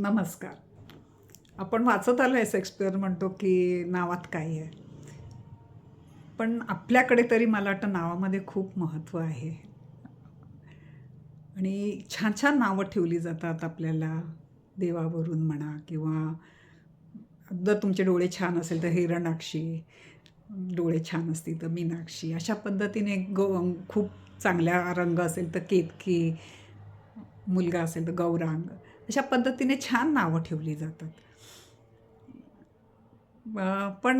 नमस्कार. आपण वाचत आलो आहे शेक्सपियर म्हणतो की नावात काय आहे. पण आपल्याकडे तरी मला वाटतं नावामध्ये खूप महत्त्व आहे. आणि छान छान नावं ठेवली जातात आपल्याला. देवावरून म्हणा किंवा जर तुमचे डोळे छान असेल तर हिरणाक्षी डोळे छान असतील तर मीनाक्षी अशा पद्धतीने गो खूप चांगल्या रंग असेल तर केतकी मुलगा असेल तर गौरांग. अशा पद्धतीने छान नावं ठेवली जातात. पण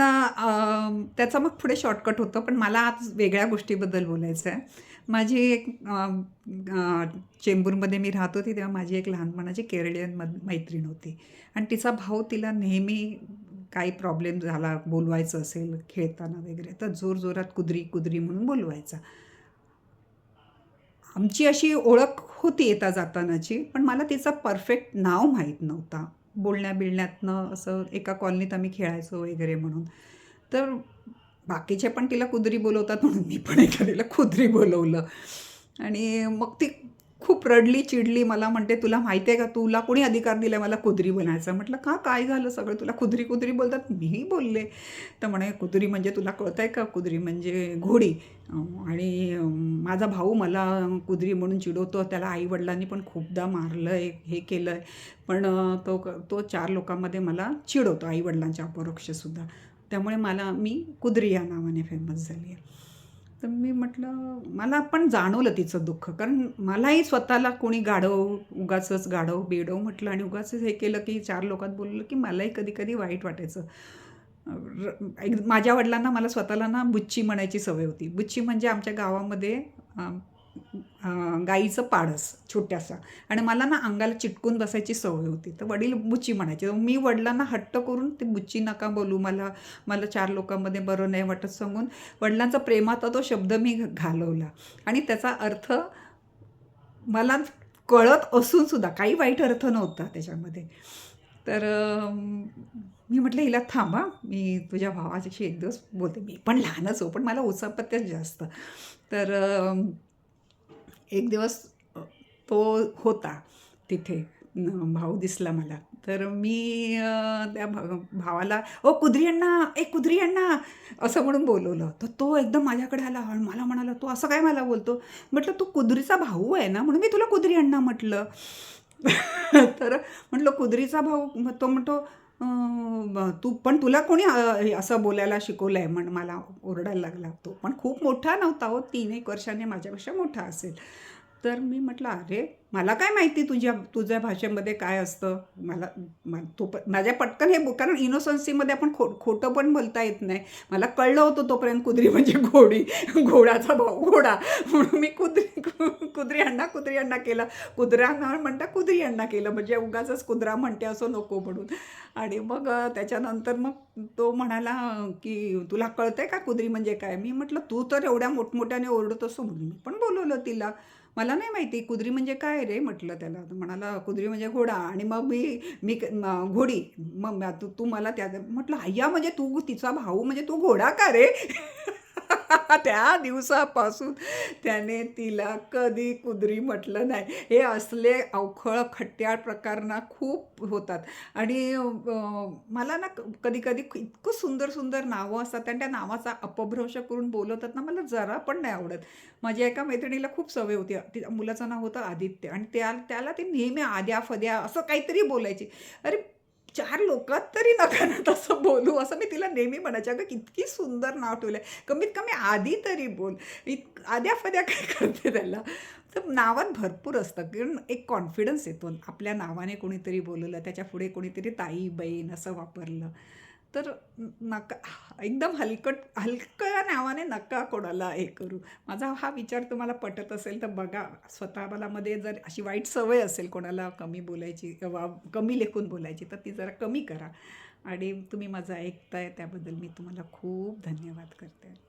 त्याचं मग पुढे शॉर्टकट होतं. पण मला आज वेगळ्या गोष्टीबद्दल बोलायचं आहे माझी एक चेंबूरमध्ये मी राहत होती तेव्हा माझी एक लहानपणाची केरळियन मद मैत्रीण होती. आणि तिचा भाऊ तिला नेहमी काही प्रॉब्लेम झाला बोलवायचं असेल खेळताना वगैरे तर जोरजोरात कुदरी कुदरी म्हणून बोलवायचा. आमची अशी ओळख होती येता जातानाची पण मला तिचं परफेक्ट नाव माहीत नव्हता. बोलण्या बिलण्यातनं असं एका कॉलनीत आम्ही खेळायचो वगैरे म्हणून. तर बाकीचे पण तिला कुदरी बोलवतात म्हणून मी पण एखाद्याला कुदरी बोलवलं. आणि मग ती खूप रडली चिडली मला म्हणते तुला माहिती आहे का तुला कोणी अधिकार दिला मला कुदरी बनायचा? म्हटलं का काय झालं सगळं? तुला कुदरी कुदरी बोलतात? मीही बोलले. तर म्हणे कुदरी म्हणजे तुला कळत आहे का? कुदरी म्हणजे घोडी. आणि माझा भाऊ मला कुदरी म्हणून चिडवतो त्याला आईवडिलांनी पण खूपदा मारलं आहे हे केलं आहे पण तो क- तो चार लोकांमध्ये मला चिडवतो आईवडिलांच्या अपरोक्षसुद्धा. त्यामुळे मला मी कुदरी या नावाने फेमस झाली आहे. तर मी म्हटलं मला पण जाणवलं तिचं दुःख. कारण मलाही स्वतःला कोणी गाढव उगाचंच गाढव बेडव म्हटलं आणि उगाच हे केलं की चार लोकात बोललं की मलाही कधी कधी वाईट वाटायचं. र- एक माझ्या वडिलांना मला स्वतःला ना बुच्ची म्हणायची सवय होती. बुच्ची म्हणजे आमच्या गावामध्ये गाईचं पाडस छोट्यासा. आणि मला ना अंगाला चिटकून बसायची सवय होती. तर वडील बुच्ची म्हणायचे मी वडिलांना हट्ट करून ते बुच्ची नका बोलू. मला मला चार लोकांमध्ये बरं नाही वाटत सांगून वडिलांचा प्रेमाचा तो शब्द मी घालवला. आणि त्याचा अर्थ मला कळत असून सुद्धा काही वाईट अर्थ नव्हता त्याच्यामध्ये. तर मी म्हटलं हिला थांबा. मी तुझ्या भावाच्याशी एक दिवस बोलते. मी पण लहानच हो पण मला उचापत्याच जास्त. तर एक दिवस तो होता तिथे. भाऊ दिसला मला. तर मी त्या भा भावाला ओ कुदरी अण्णा ए कुदरी अण्णा असं म्हणून बोलवलं. तर तो एकदम माझ्याकडे आला. आणि मला म्हणाला तो असं काय मला बोलतो? म्हटलं तू कुदरीचा भाऊ आहे ना म्हणून मी तुला कुदरी अण्णा म्हटलं. तर म्हटलं कुदरीचा भाऊ मग तो म्हणतो तू पण तुला कोणी असं बोलायला शिकवलं आहे म्हण मला ओरडायला लागला तो. पण खूप मोठा नव्हता हो तीन एक वर्षाने माझ्यापेक्षा मोठा असेल. तर मी म्हटलं अरे मला काय माहिती तुझ्या तुझ्या भाषेमध्ये काय असतं? मला मा- तो प माझ्या पटकन हे कारण इनोसन्सीमध्ये आपण खो खोटं पण बोलता येत नाही. मला कळलं होतं तोपर्यंत कुदरी म्हणजे घोडी घोडाचा भाऊ घोडा. म्हणून मी कुदरी कुदरी अण्णा कुदरी अण्णा केला. कुदरा म्हणता कुदरी अण्णा केलं. म्हणजे उगाचच कुदरा म्हणते असं नको म्हणून. आणि मग त्याच्यानंतर मग तो म्हणाला की तुला कळतंय का कुदरी म्हणजे काय? मी म्हटलं तू तर एवढ्या मोठमोठ्याने ओरडत असो म्हणून मी पण बोलवलं तिला. मला नाही माहिती कुदरी म्हणजे काय रे? म्हटलं त्याला. म्हणाला कुदरी म्हणजे घोडा. आणि मग मी मी क- घोडी. मग तू तू मला त्या म्हटलं अय्या म्हणजे तू तिचा भाऊ म्हणजे तू घोडा का रे? त्या दिवसापासून त्याने तिला कधी कुदरी म्हटलं नाही. हे असले अवखळ खट्ट्याळ प्रकार ना खूप होतात. आणि मला ना कधी कधी इतकं सुंदर सुंदर नावं असतात आणि त्या नावाचा अपभ्रंश करून बोलवतात ना मला जरा पण नाही आवडत. माझ्या एका मैत्रिणीला खूप सवय होती. ती मुलाचं नाव होतं आदित्य आणि त्या त्याला ती नेहमी आद्या फद्या असं काहीतरी बोलायची. अरे चार लोकात तरी नका ना तसं बोलू. असं मी तिला नेहमी म्हणायचे अगं कितकी सुंदर नाव ठेवलं आहे कमीत कमी आधी तरी बोल. इत आद्या फद्या काय करते त्याला? तर नावात भरपूर असतं. कारण एक कॉन्फिडन्स येतो. आपल्या नावाने कोणीतरी बोलवलं त्याच्या पुढे कोणीतरी ताई बहीण असं वापरलं. तर नका एकदम हलकट हलक्या नावाने नका कोणाला हे करू. माझा हा विचार तुम्हाला पटत असेल तर बघा स्वतःला मध्ये जर अशी वाईट सवय असेल कोणाला कमी बोलायची वा कमी लेखून बोलायची तर ती जरा कमी करा. आणि तुम्ही माझं ऐकताय त्याबद्दल मी तुम्हाला खूप धन्यवाद करते.